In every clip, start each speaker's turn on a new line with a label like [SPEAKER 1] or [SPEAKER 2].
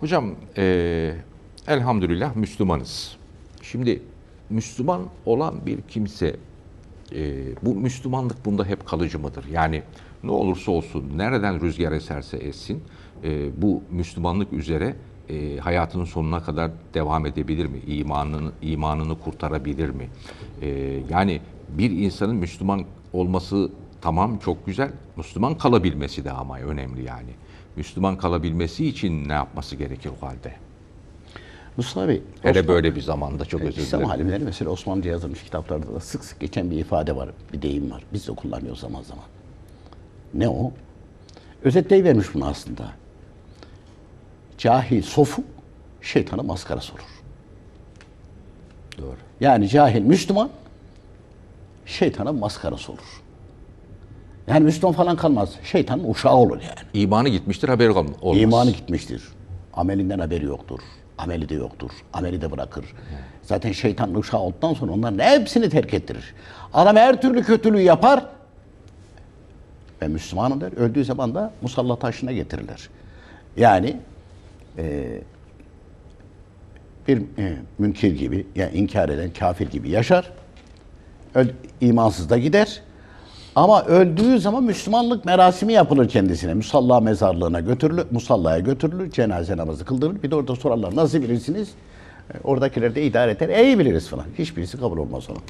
[SPEAKER 1] Hocam eee, elhamdülillah Müslümanız. Şimdi Müslüman olan bir kimse eee, bu Müslümanlık bunda hep kalıcı mıdır? Yani ne olursa olsun nereden rüzgar eserse essin eee, bu Müslümanlık üzere eee, hayatının sonuna kadar devam edebilir mi? İmanını, imanını kurtarabilir mi? Eee, yani bir insanın Müslüman olması tamam çok güzel. Müslüman kalabilmesi de ama önemli yani. Müslüman kalabilmesi için ne yapması gerekir o halde?
[SPEAKER 2] Mustafa Bey,
[SPEAKER 1] Hele
[SPEAKER 2] Osman-
[SPEAKER 1] böyle bir zamanda çok özür
[SPEAKER 2] İslam
[SPEAKER 1] dilerim.
[SPEAKER 2] alimleri mesela Osmanlıca yazılmış kitaplarda da sık sık geçen bir ifade var, bir deyim var. Biz de kullanıyoruz zaman zaman. Ne o? Özetleyivermiş bunu aslında. Cahil sofu, şeytana maskara sorur.
[SPEAKER 1] Doğru.
[SPEAKER 2] Yani cahil Müslüman, şeytana maskara sorur. Yani Müslüman falan kalmaz. Şeytanın uşağı olur yani.
[SPEAKER 1] İmanı gitmiştir haberi olmaz.
[SPEAKER 2] İmanı gitmiştir. Amelinden haberi yoktur. Ameli de yoktur. Ameli de bırakır. Zaten şeytan uşağı olduktan sonra onların hepsini terk ettirir. Adam her türlü kötülüğü yapar ve Müslümanım der. Öldüğü zaman da musalla taşına getirilir. Yani e, bir e, münkir gibi, yani inkar eden kafir gibi yaşar. Öl, imansız da gider. Ama öldüğü zaman Müslümanlık merasimi yapılır kendisine. Musalla mezarlığına götürülür, musallaya götürülür, cenaze namazı kıldırılır. Bir de orada sorarlar nasıl bilirsiniz? E, Oradakiler de idare eder. İyi biliriz falan. Hiçbirisi kabul olmaz onun.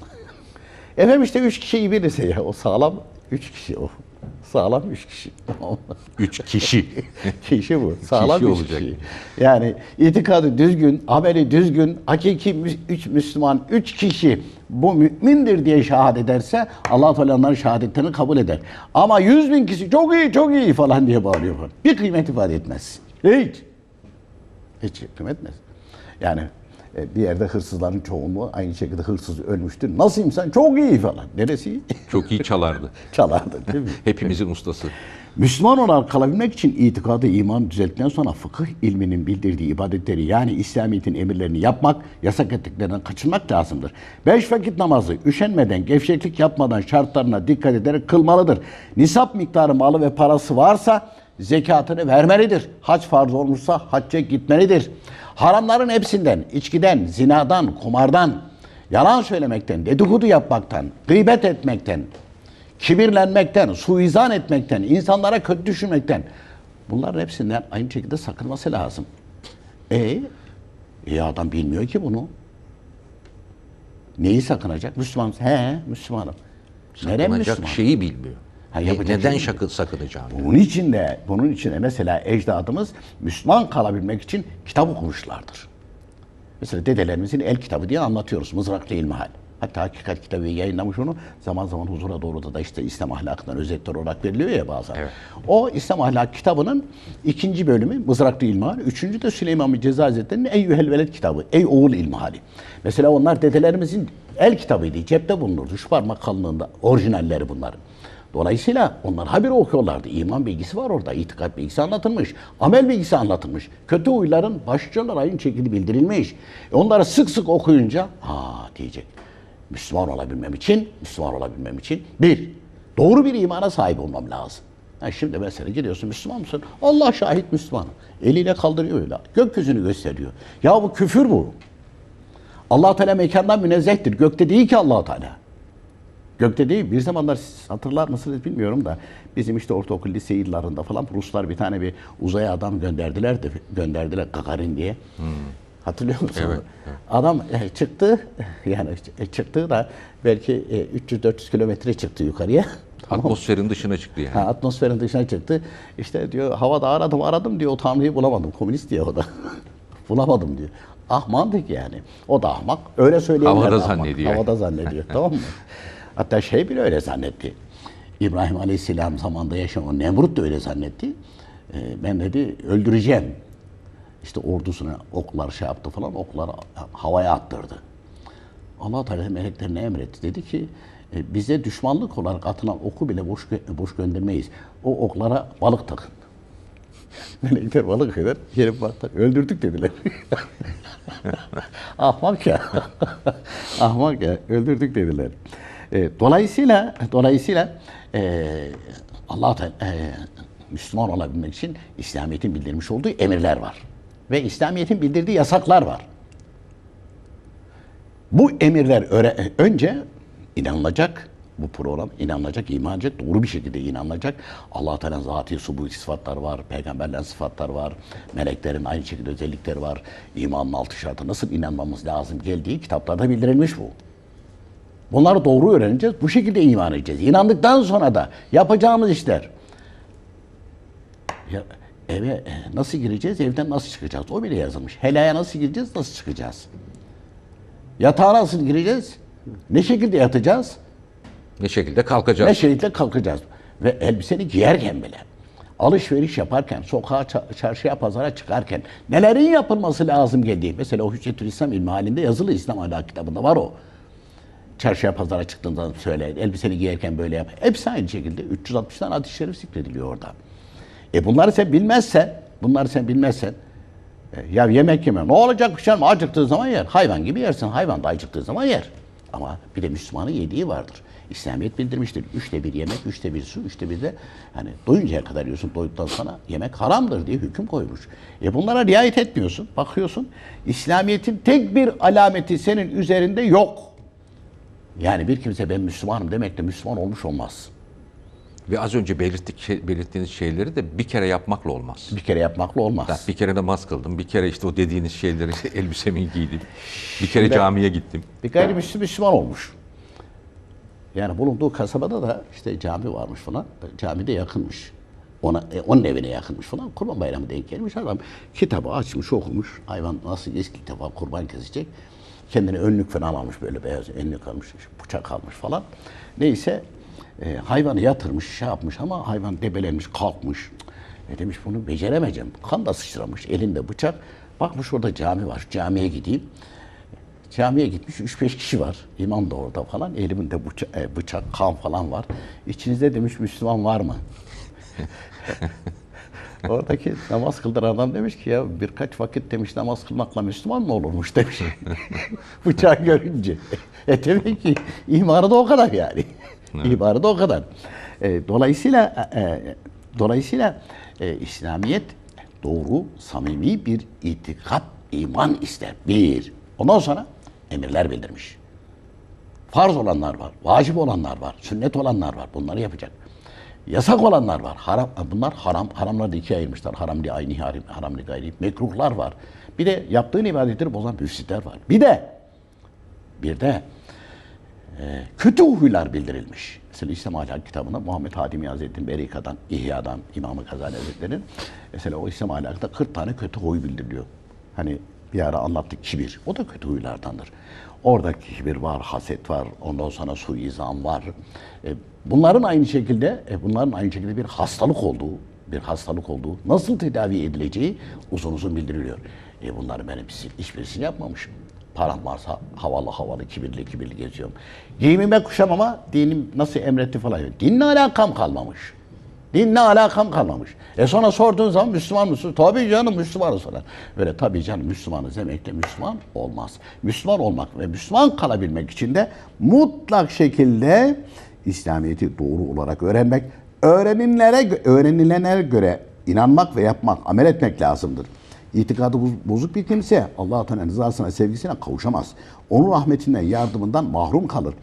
[SPEAKER 2] Efendim işte üç kişi iyi bilirse ya o sağlam üç kişi o. Sağlam üç kişi.
[SPEAKER 1] Üç kişi.
[SPEAKER 2] kişi bu. Sağlam
[SPEAKER 1] Kişi
[SPEAKER 2] üç
[SPEAKER 1] olacak.
[SPEAKER 2] kişi. Yani itikadı düzgün, ameli düzgün, hakiki üç Müslüman, üç kişi bu mümindir diye şahit ederse allah Teala onların şehadetlerini kabul eder. Ama yüz bin kişi çok iyi, çok iyi falan diye bağırıyor. Bir kıymet ifade etmez. Hiç. Hiç kıymet etmez. Yani bir yerde hırsızların çoğunluğu aynı şekilde hırsız ölmüştür. Nasıl insan? Çok iyi falan. Neresi iyi?
[SPEAKER 1] Çok iyi çalardı.
[SPEAKER 2] Çalardı değil mi?
[SPEAKER 1] Hepimizin ustası.
[SPEAKER 2] Müslüman olarak kalabilmek için itikadı, iman düzelttikten sonra fıkıh ilminin bildirdiği ibadetleri yani İslamiyet'in emirlerini yapmak, yasak ettiklerinden kaçınmak lazımdır. Beş vakit namazı üşenmeden, gevşeklik yapmadan şartlarına dikkat ederek kılmalıdır. Nisap miktarı malı ve parası varsa zekatını vermelidir. Hac farz olmuşsa hacca gitmelidir. Haramların hepsinden, içkiden, zinadan, kumardan, yalan söylemekten, dedikodu yapmaktan, gıybet etmekten, kibirlenmekten, suizan etmekten, insanlara kötü düşünmekten bunların hepsinden aynı şekilde sakınması lazım. E, e adam bilmiyor ki bunu. Neyi sakınacak? Müslüman. He, Müslümanım.
[SPEAKER 1] Sakınacak
[SPEAKER 2] Müslüman?
[SPEAKER 1] şeyi bilmiyor.
[SPEAKER 2] Ha, yapacak
[SPEAKER 1] neden
[SPEAKER 2] şey
[SPEAKER 1] şakı.
[SPEAKER 2] Bunun için de, bunun için de mesela ecdadımız Müslüman kalabilmek için kitap okumuşlardır. Mesela dedelerimizin el kitabı diye anlatıyoruz. Mızraklı İlmihal. Hatta Hakikat kitabı yayınlamış onu. Zaman zaman huzura doğru da işte İslam ahlakından özetler olarak veriliyor ya bazen.
[SPEAKER 1] Evet.
[SPEAKER 2] O İslam ahlak kitabının ikinci bölümü Mızraklı İlmihal. Üçüncü de Süleyman Ceza Hazretleri'nin Eyyühel Veled kitabı. Ey oğul İlmihali. Mesela onlar dedelerimizin el kitabıydı. Cepte bulunurdu. Şu parmak kalınlığında. Orijinalleri bunların. Dolayısıyla onlar haberi okuyorlardı. İman bilgisi var orada. itikat bilgisi anlatılmış. Amel bilgisi anlatılmış. Kötü huyların başlıcalar aynı şekilde bildirilmiş. E onları sık sık okuyunca ha diyecek. Müslüman olabilmem için, Müslüman olabilmem için bir, doğru bir imana sahip olmam lazım. Ha şimdi mesela gidiyorsun Müslüman mısın? Allah şahit Müslümanım. Eliyle kaldırıyor öyle. Gökyüzünü gösteriyor. Ya bu küfür bu. allah Teala mekandan münezzehtir. Gökte değil ki allah Teala. Gökte değil. Bir zamanlar siz hatırlar mısınız bilmiyorum da bizim işte ortaokul lise yıllarında falan Ruslar bir tane bir uzaya adam gönderdiler de gönderdiler Gagarin diye. Hatırlıyor musunuz?
[SPEAKER 1] Evet,
[SPEAKER 2] Adam e, çıktı yani e, çıktı da belki e, 300-400 kilometre çıktı yukarıya. Tamam?
[SPEAKER 1] Atmosferin dışına çıktı yani.
[SPEAKER 2] Ha, atmosferin dışına çıktı. İşte diyor havada aradım aradım diyor o tanrıyı bulamadım. Komünist diyor o da. bulamadım diyor. Ahmandık yani. O da ahmak. Öyle söyleyenler
[SPEAKER 1] Havada
[SPEAKER 2] ahmak.
[SPEAKER 1] zannediyor.
[SPEAKER 2] Havada zannediyor. tamam mı? Hatta şey bile öyle zannetti. İbrahim Aleyhisselam zamanında yaşayan Nemrut da öyle zannetti. Ee, ben dedi öldüreceğim. işte ordusuna oklar şey yaptı falan okları havaya attırdı. Allah Teala meleklerine emretti. Dedi ki e, bize düşmanlık olarak atılan oku bile boş, boş göndermeyiz. O oklara balık takın. Melekler balık eder, gelip baktılar. Öldürdük dediler. Ahmak ya. Ahmak ya. Öldürdük dediler. E, dolayısıyla dolayısıyla e, Allah e, Müslüman olabilmek için İslamiyet'in bildirmiş olduğu emirler var. Ve İslamiyet'in bildirdiği yasaklar var. Bu emirler öre- önce inanılacak. Bu program inanılacak, iman doğru bir şekilde inanılacak. allah Teala'nın zatî, subuhi sıfatları var, peygamberlerin sıfatları var, meleklerin aynı şekilde özellikleri var. İmanın altı şartı nasıl inanmamız lazım geldiği kitaplarda bildirilmiş bu. Bunları doğru öğreneceğiz, bu şekilde iman edeceğiz. İnandıktan sonra da yapacağımız işler. Ya, eve e, nasıl gireceğiz, evden nasıl çıkacağız? O bile yazılmış. Helaya nasıl gireceğiz, nasıl çıkacağız? Yatağa nasıl gireceğiz? Ne şekilde yatacağız?
[SPEAKER 1] Ne şekilde kalkacağız?
[SPEAKER 2] Ne şekilde kalkacağız? Ve elbiseni giyerken bile, alışveriş yaparken, sokağa, ça- çarşıya, pazara çıkarken nelerin yapılması lazım geldiği. Mesela o Hüccetül İslam ilmi halinde yazılı İslam ahlak kitabında var o. Çarşıya, pazara çıktığında söyle, elbiseni giyerken böyle yap. Hepsi aynı şekilde 360 tane hadis-i şerif zikrediliyor orada. E bunları sen bilmezsen, bunları sen bilmezsen, e, ya yemek yeme. Ne olacak canım? Acıktığı zaman yer. Hayvan gibi yersin. Hayvan da acıktığı zaman yer. Ama bir de Müslümanın yediği vardır. İslamiyet bildirmiştir. Üçte bir yemek, üçte bir su, üçte bir de hani doyuncaya kadar yiyorsun. Doyduktan sonra yemek haramdır diye hüküm koymuş. E bunlara riayet etmiyorsun. Bakıyorsun İslamiyet'in tek bir alameti senin üzerinde yok. Yani bir kimse ben Müslümanım demekle Müslüman olmuş olmaz.
[SPEAKER 1] Ve az önce belirttik, şey- belirttiğiniz şeyleri de bir kere yapmakla olmaz.
[SPEAKER 2] Bir kere yapmakla olmaz.
[SPEAKER 1] Ya bir kere namaz kıldım, bir kere işte o dediğiniz şeyleri, elbisemi giydim, bir kere camiye gittim.
[SPEAKER 2] Bir gayrimüslim Müslüman olmuş. Yani bulunduğu kasabada da işte cami varmış falan. Cami de yakınmış. Ona, e, onun evine yakınmış falan. Kurban bayramı denk gelmiş. Adam kitabı açmış okumuş. Hayvan nasıl ilk defa kurban kesecek. Kendine önlük falan almış böyle beyaz önlük almış. Bıçak almış falan. Neyse e, hayvanı yatırmış şey yapmış ama hayvan debelenmiş kalkmış. E demiş bunu beceremeyeceğim. Kan da sıçramış elinde bıçak. Bakmış orada cami var. Camiye gideyim. Camiye gitmiş 3-5 kişi var. İmam da orada falan. Eliminde bıçak, e, bıçak, kan falan var. İçinizde demiş Müslüman var mı? Oradaki namaz kıldıran adam demiş ki ya birkaç vakit demiş namaz kılmakla Müslüman mı olurmuş demiş. Bıçağı görünce. E demek ki imanı da o kadar yani. İmanı da o kadar. E, dolayısıyla e, dolayısıyla e, İslamiyet doğru, samimi bir itikat, iman ister. Bir. Ondan sonra emirler bildirmiş. Farz olanlar var, vacip olanlar var, sünnet olanlar var. Bunları yapacak. Yasak olanlar var. Haram, bunlar haram. Haramları da ikiye ayırmışlar. Haram li ayni, haram, haram li gayri. Mekruhlar var. Bir de yaptığın ibadetleri bozan müfsitler var. Bir de bir de e, kötü huylar bildirilmiş. Mesela İslam Ahlak kitabında Muhammed Hadimi Hazretleri'nin Berika'dan, İhya'dan, İmam-ı Gazali Hazretleri'nin mesela o İslam Ahlak'ta 40 tane kötü huy bildiriliyor. Hani bir ara anlattık kibir. O da kötü huylardandır. Orada kibir var, haset var, ondan sonra suizan var. E, bunların aynı şekilde, e, bunların aynı şekilde bir hastalık olduğu, bir hastalık olduğu, nasıl tedavi edileceği uzun uzun bildiriliyor. E bunları ben hepsi, hiçbirisini yapmamışım. Param varsa havalı havalı, kibirli kibirli geziyorum. Giyimime kuşamama dinim nasıl emretti falan. yok. Dinle alakam kalmamış. Dinle alakam kalmamış. E sonra sorduğun zaman Müslüman mısın? Tabii canım Müslümanız falan. Böyle tabii canım Müslümanız demekle Müslüman olmaz. Müslüman olmak ve Müslüman kalabilmek için de mutlak şekilde İslamiyet'i doğru olarak öğrenmek, öğrenilere, öğrenilene göre inanmak ve yapmak, amel etmek lazımdır. İtikadı boz- bozuk bir kimse Allah-u Teala'nın rızasına, sevgisine kavuşamaz. Onun rahmetinden, yardımından mahrum kalır.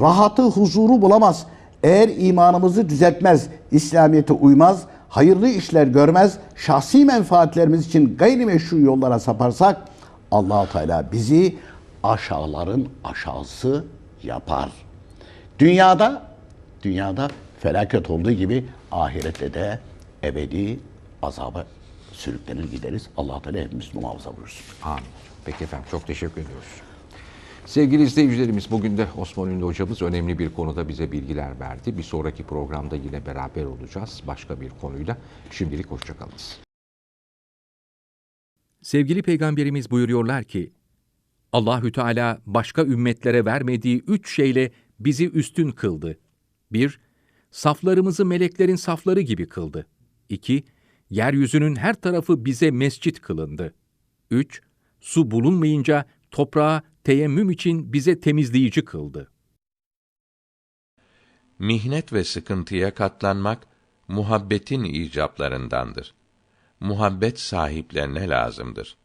[SPEAKER 2] Rahatı, huzuru bulamaz. Eğer imanımızı düzeltmez, İslamiyet'e uymaz, hayırlı işler görmez, şahsi menfaatlerimiz için gayrimeşru yollara saparsak Allah Teala bizi aşağıların aşağısı yapar. Dünyada dünyada felaket olduğu gibi ahirette de ebedi azaba sürüklenir gideriz. Allah Teala hepimiz muhafaza buyursun.
[SPEAKER 1] Amin. Peki efendim çok teşekkür ediyoruz. Sevgili izleyicilerimiz bugün de Osman Ünlü hocamız önemli bir konuda bize bilgiler verdi. Bir sonraki programda yine beraber olacağız başka bir konuyla. Şimdilik hoşçakalınız.
[SPEAKER 3] Sevgili peygamberimiz buyuruyorlar ki, Allahü Teala başka ümmetlere vermediği üç şeyle bizi üstün kıldı. 1. Saflarımızı meleklerin safları gibi kıldı. 2. Yeryüzünün her tarafı bize mescit kılındı. 3. Su bulunmayınca toprağa teyemmüm için bize temizleyici kıldı.
[SPEAKER 4] Mihnet ve sıkıntıya katlanmak muhabbetin icaplarındandır. Muhabbet sahiplerine lazımdır.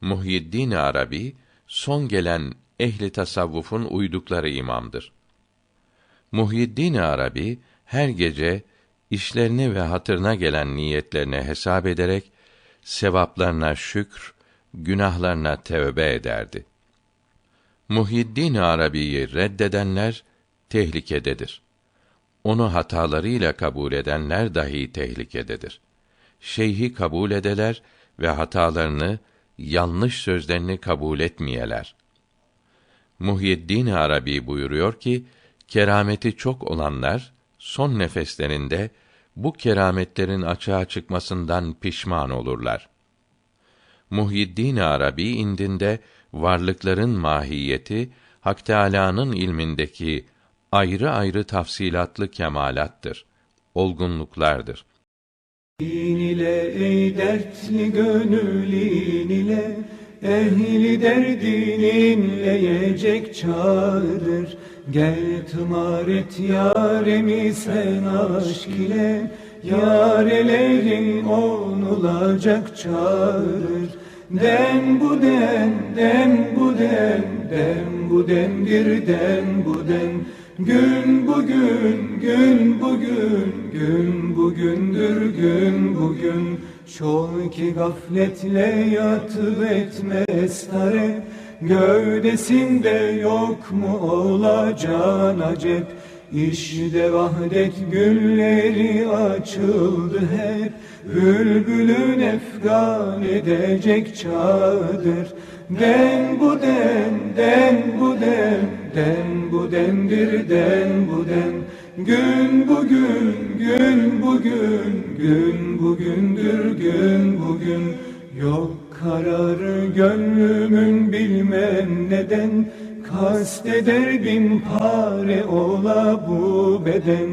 [SPEAKER 4] Muhyiddin Arabi son gelen ehli tasavvufun uydukları imamdır. Muhyiddin Arabi her gece işlerini ve hatırına gelen niyetlerini hesap ederek sevaplarına şükr, günahlarına tövbe ederdi. Muhyiddin Arabi'yi reddedenler tehlikededir. Onu hatalarıyla kabul edenler dahi tehlikededir. Şeyhi kabul edeler ve hatalarını, yanlış sözlerini kabul etmeyeler. Muhyiddin Arabi buyuruyor ki, kerameti çok olanlar son nefeslerinde bu kerametlerin açığa çıkmasından pişman olurlar. Muhyiddin Arabi indinde varlıkların mahiyeti Hak Teâlâ'nın ilmindeki ayrı ayrı tafsilatlı kemalattır, olgunluklardır.
[SPEAKER 5] Din ile ey dertli gönülin ile Ehli derdin leyecek çağırır Gel tımar et yaremi sen aşk ile Yarelerin onulacak çağırır Den bu den, den bu den, den bu den bir den bu den. Gün bugün, gün bugün, gün bugündür gün bugün Şol ki gafletle yatıp etmez tare. Gövdesinde yok mu olacağın acep İşte vahdet gülleri açıldı hep. Bülbülün efgan edecek çadır Den bu den, den bu den, den bu dendir den bu den. Gün bugün, gün bugün, gün bugündür gün bugün. Yok kararı gönlümün bilmem neden. Kasteder bin pare ola bu beden.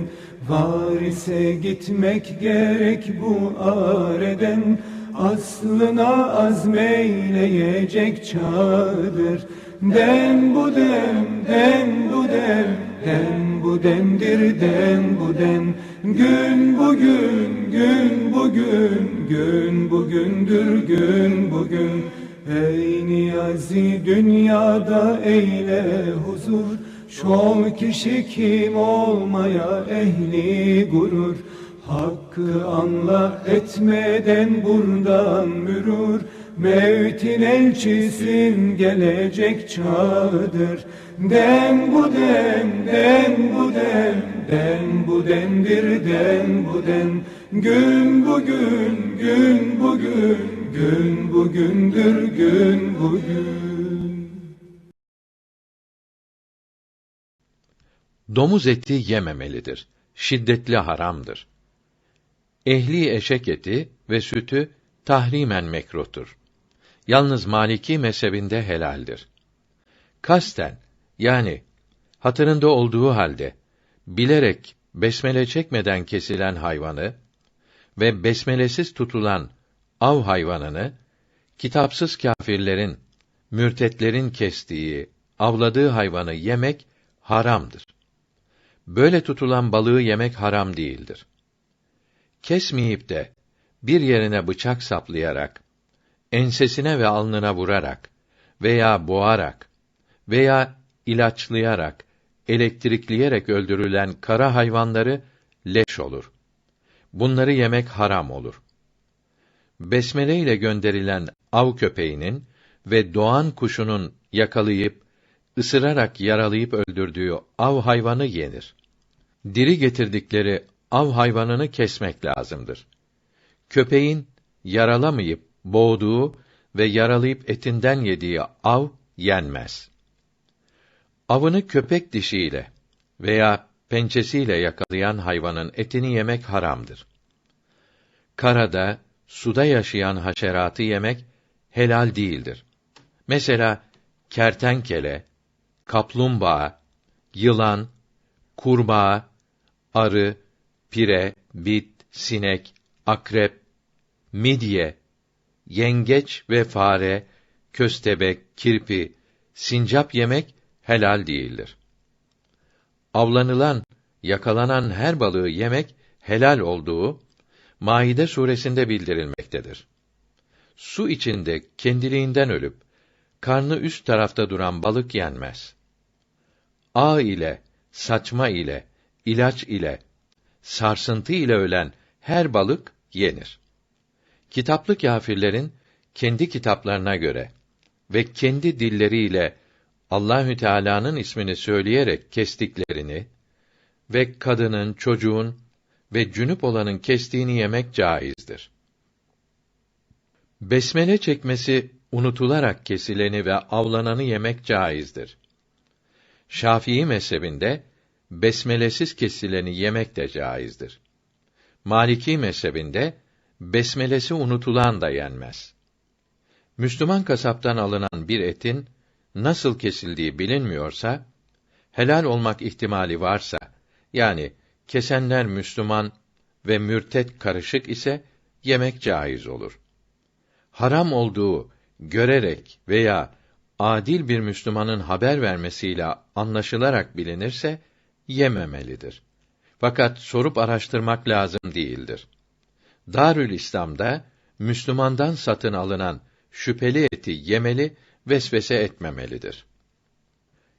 [SPEAKER 5] Var ise gitmek gerek bu areden. Aslına azmeyleyecek çağdır. Den bu dem, den bu dem, den bu demdir den bu den. Gün bugün, gün bugün, gün bugündür gün bugün. Ey niyazi dünyada eyle huzur. Şol kişi kim olmaya ehli gurur. Hakkı anla etmeden buradan mürür Mevtin elçisin gelecek çağdır Den bu den, den dendir den bu den Gün bugün, gün bugün, gün bugündür gün bugün
[SPEAKER 4] Domuz eti yememelidir. Şiddetli haramdır. Ehli eşek eti ve sütü tahrimen mekruhtur. Yalnız Maliki mezhebinde helaldir. Kasten yani hatırında olduğu halde bilerek besmele çekmeden kesilen hayvanı ve besmelesiz tutulan av hayvanını kitapsız kâfirlerin, mürtetlerin kestiği, avladığı hayvanı yemek haramdır. Böyle tutulan balığı yemek haram değildir. Kesmeyip de bir yerine bıçak saplayarak, ensesine ve alnına vurarak veya boğarak veya ilaçlayarak, elektrikleyerek öldürülen kara hayvanları leş olur. Bunları yemek haram olur. Besmele ile gönderilen av köpeğinin ve doğan kuşunun yakalayıp ısırarak yaralayıp öldürdüğü av hayvanı yenir. Diri getirdikleri av hayvanını kesmek lazımdır. Köpeğin yaralamayıp boğduğu ve yaralayıp etinden yediği av yenmez. Avını köpek dişiyle veya pençesiyle yakalayan hayvanın etini yemek haramdır. Karada, suda yaşayan haşeratı yemek helal değildir. Mesela kertenkele, kaplumbağa, yılan, kurbağa, arı, pire, bit, sinek, akrep, midye, yengeç ve fare, köstebek, kirpi, sincap yemek helal değildir. Avlanılan, yakalanan her balığı yemek helal olduğu Maide suresinde bildirilmektedir. Su içinde kendiliğinden ölüp karnı üst tarafta duran balık yenmez. Ağ ile, saçma ile, ilaç ile, sarsıntı ile ölen her balık yenir. Kitaplı kâfirlerin kendi kitaplarına göre ve kendi dilleriyle Allahü Teala'nın ismini söyleyerek kestiklerini ve kadının, çocuğun ve cünüp olanın kestiğini yemek caizdir. Besmele çekmesi unutularak kesileni ve avlananı yemek caizdir. Şafii mezhebinde besmelesiz kesileni yemek de caizdir. Maliki mezhebinde besmelesi unutulan da yenmez. Müslüman kasaptan alınan bir etin nasıl kesildiği bilinmiyorsa, helal olmak ihtimali varsa, yani kesenler Müslüman ve mürtet karışık ise yemek caiz olur. Haram olduğu görerek veya adil bir Müslümanın haber vermesiyle anlaşılarak bilinirse yememelidir. Fakat sorup araştırmak lazım değildir. Darül İslam'da Müslümandan satın alınan şüpheli eti yemeli, vesvese etmemelidir.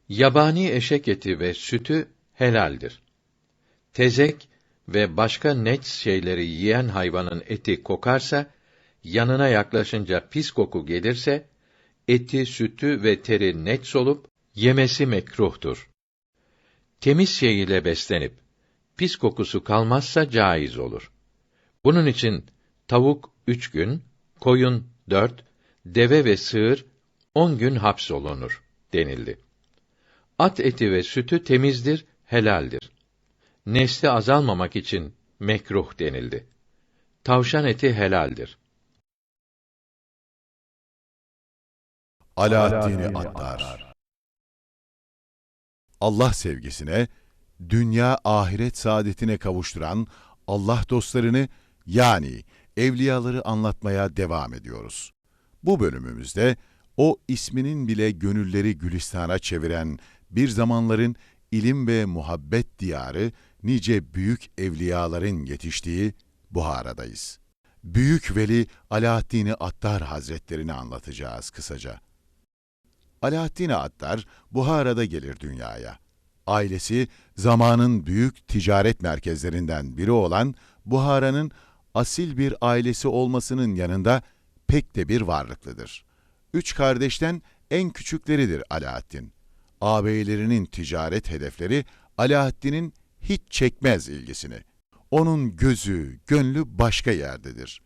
[SPEAKER 4] Yabani eşek eti ve sütü helaldir. Tezek ve başka neç şeyleri yiyen hayvanın eti kokarsa, yanına yaklaşınca pis koku gelirse, eti, sütü ve teri neç olup, yemesi mekruhtur. Temiz şey ile beslenip, pis kokusu kalmazsa caiz olur. Bunun için tavuk üç gün, koyun dört, deve ve sığır on gün hapsolunur denildi. At eti ve sütü temizdir, helaldir. Nesli azalmamak için mekruh denildi. Tavşan eti helaldir.
[SPEAKER 6] Alaaddin'i Attar Allah sevgisine, dünya ahiret saadetine kavuşturan Allah dostlarını yani evliyaları anlatmaya devam ediyoruz. Bu bölümümüzde o isminin bile gönülleri gülistana çeviren bir zamanların ilim ve muhabbet diyarı nice büyük evliyaların yetiştiği Buhara'dayız. Büyük Veli Alaaddin Attar Hazretlerini anlatacağız kısaca. Alaaddin Attar Buhara'da gelir dünyaya. Ailesi zamanın büyük ticaret merkezlerinden biri olan Buhara'nın asil bir ailesi olmasının yanında pek de bir varlıklıdır. Üç kardeşten en küçükleridir Alaaddin. Ağabeylerinin ticaret hedefleri Alaaddin'in hiç çekmez ilgisini. Onun gözü, gönlü başka yerdedir.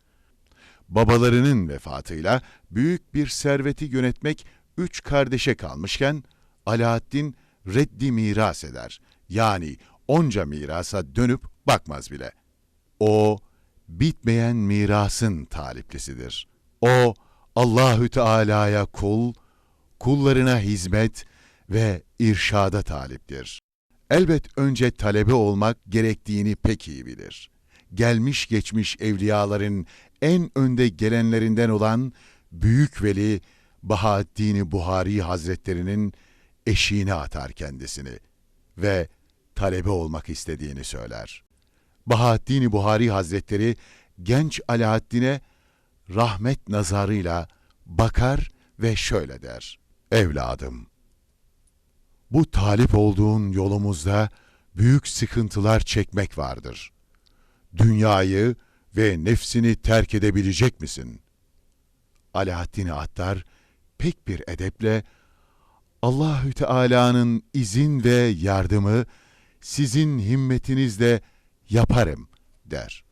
[SPEAKER 6] Babalarının vefatıyla büyük bir serveti yönetmek üç kardeşe kalmışken Alaaddin reddi miras eder. Yani onca mirasa dönüp bakmaz bile. O bitmeyen mirasın taliplisidir. O Allahü Teala'ya kul, kullarına hizmet ve irşada taliptir. Elbet önce talebe olmak gerektiğini pek iyi bilir. Gelmiş geçmiş evliyaların en önde gelenlerinden olan Büyük Veli Bahaddin Buhari Hazretlerinin eşiğine atar kendisini ve talebe olmak istediğini söyler. Bahaddin Buhari Hazretleri genç Alaaddin'e rahmet nazarıyla bakar ve şöyle der. Evladım, bu talip olduğun yolumuzda büyük sıkıntılar çekmek vardır. Dünyayı ve nefsini terk edebilecek misin? Alaaddin Attar pek bir edeple Allahü Teala'nın izin ve yardımı sizin himmetinizle yaparım der.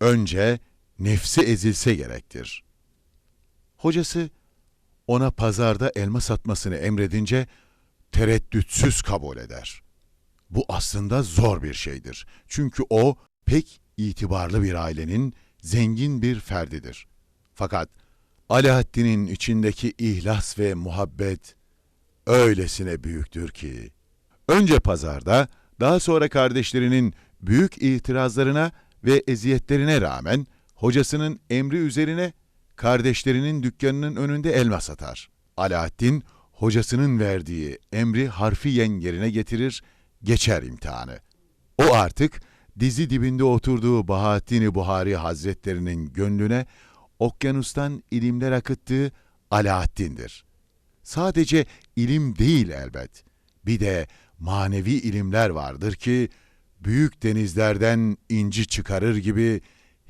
[SPEAKER 6] Önce nefsi ezilse gerektir. Hocası ona pazarda elma satmasını emredince tereddütsüz kabul eder. Bu aslında zor bir şeydir. Çünkü o pek itibarlı bir ailenin zengin bir ferdidir. Fakat Alaaddin'in içindeki ihlas ve muhabbet öylesine büyüktür ki, önce pazarda, daha sonra kardeşlerinin büyük itirazlarına ve eziyetlerine rağmen hocasının emri üzerine kardeşlerinin dükkanının önünde elma satar. Alaaddin, hocasının verdiği emri harfiyen yerine getirir, geçer imtihanı. O artık dizi dibinde oturduğu Bahattin Buhari Hazretlerinin gönlüne okyanustan ilimler akıttığı Alaaddin'dir. Sadece ilim değil elbet. Bir de manevi ilimler vardır ki büyük denizlerden inci çıkarır gibi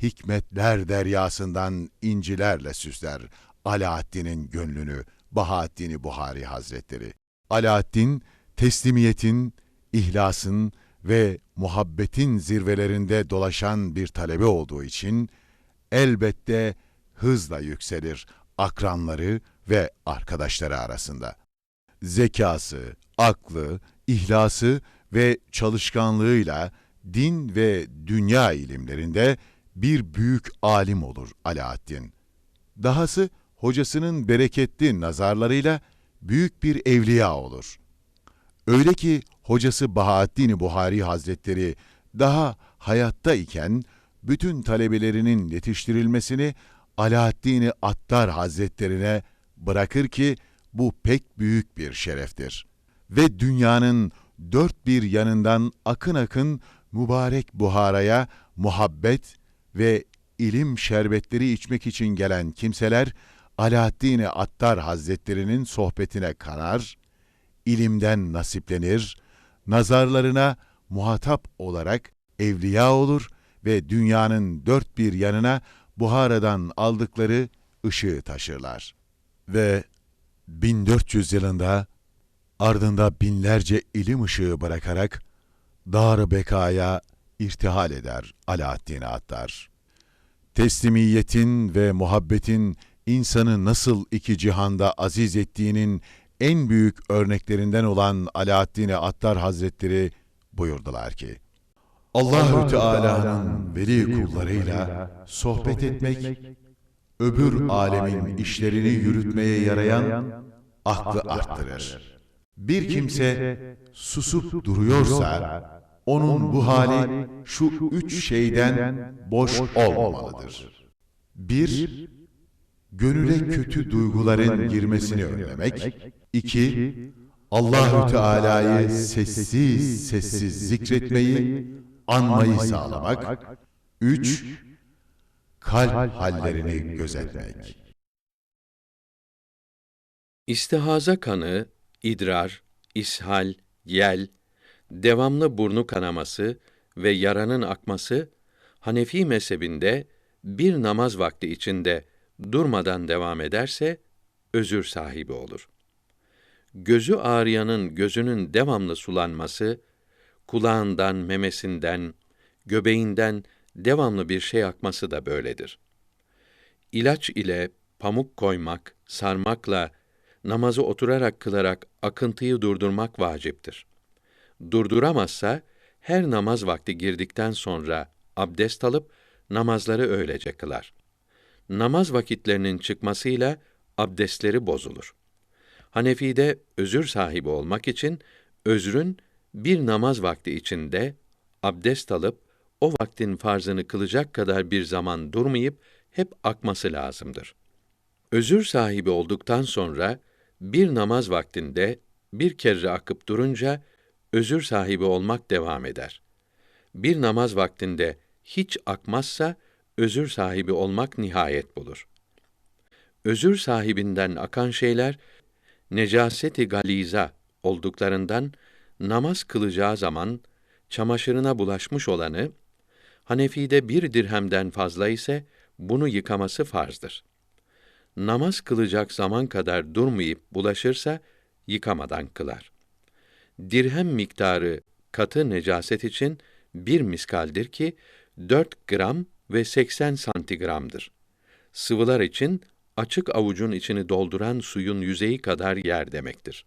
[SPEAKER 6] hikmetler deryasından incilerle süsler Alaaddin'in gönlünü Bahattin Buhari Hazretleri. Alaaddin teslimiyetin, ihlasın ve muhabbetin zirvelerinde dolaşan bir talebe olduğu için elbette hızla yükselir akranları ve arkadaşları arasında. Zekası, aklı, ihlası ve çalışkanlığıyla din ve dünya ilimlerinde bir büyük alim olur Alaaddin. Dahası hocasının bereketli nazarlarıyla büyük bir evliya olur. Öyle ki hocası Bahattin Buhari Hazretleri daha hayatta iken bütün talebelerinin yetiştirilmesini Alaaddin Attar Hazretlerine bırakır ki bu pek büyük bir şereftir. Ve dünyanın dört bir yanından akın akın mübarek Buhara'ya muhabbet ve ilim şerbetleri içmek için gelen kimseler Alaaddin Attar Hazretlerinin sohbetine kanar, ilimden nasiplenir, nazarlarına muhatap olarak evliya olur ve dünyanın dört bir yanına Buhara'dan aldıkları ışığı taşırlar. Ve 1400 yılında ardında binlerce ilim ışığı bırakarak dar bekaya irtihal eder Alaaddin Attar. Teslimiyetin ve muhabbetin insanı nasıl iki cihanda aziz ettiğinin en büyük örneklerinden olan Alaaddin Attar Hazretleri buyurdular ki, Allahü Teala'nın veli kullarıyla sohbet etmek, öbür alemin işlerini yürütmeye yarayan aklı arttırır. Bir kimse susup duruyorsa, onun bu hali şu üç şeyden boş olmamalıdır. Bir, gönüle kötü duyguların girmesini önlemek. İki, Allahü Teala'yı sessiz sessiz zikretmeyi, anmayı sağlamak. Üç, kalp hallerini gözetmek.
[SPEAKER 4] İstihaza kanı, idrar, ishal, yel, devamlı burnu kanaması ve yaranın akması Hanefi mezhebinde bir namaz vakti içinde durmadan devam ederse özür sahibi olur. Gözü ağrıyanın gözünün devamlı sulanması, kulağından, memesinden, göbeğinden devamlı bir şey akması da böyledir. İlaç ile pamuk koymak, sarmakla namazı oturarak kılarak akıntıyı durdurmak vaciptir. Durduramazsa her namaz vakti girdikten sonra abdest alıp namazları öylece kılar. Namaz vakitlerinin çıkmasıyla abdestleri bozulur. Hanefi'de özür sahibi olmak için özrün bir namaz vakti içinde abdest alıp o vaktin farzını kılacak kadar bir zaman durmayıp hep akması lazımdır. Özür sahibi olduktan sonra bir namaz vaktinde bir kere akıp durunca özür sahibi olmak devam eder. Bir namaz vaktinde hiç akmazsa özür sahibi olmak nihayet bulur. Özür sahibinden akan şeyler necaseti galiza olduklarından namaz kılacağı zaman çamaşırına bulaşmış olanı Hanefi'de bir dirhemden fazla ise bunu yıkaması farzdır. Namaz kılacak zaman kadar durmayıp bulaşırsa yıkamadan kılar. Dirhem miktarı katı necaset için bir miskaldir ki 4 gram ve 80 santigramdır. Sıvılar için açık avucun içini dolduran suyun yüzeyi kadar yer demektir.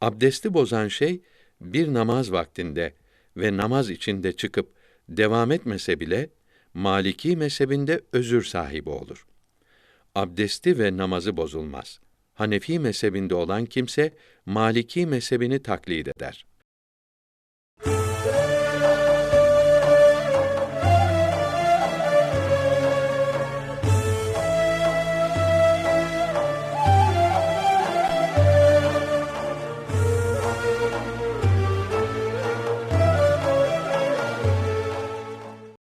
[SPEAKER 4] Abdesti bozan şey bir namaz vaktinde ve namaz içinde çıkıp devam etmese bile Maliki mezhebinde özür sahibi olur. Abdesti ve namazı bozulmaz. Hanefi mezhebinde olan kimse Maliki mezhebini taklit eder.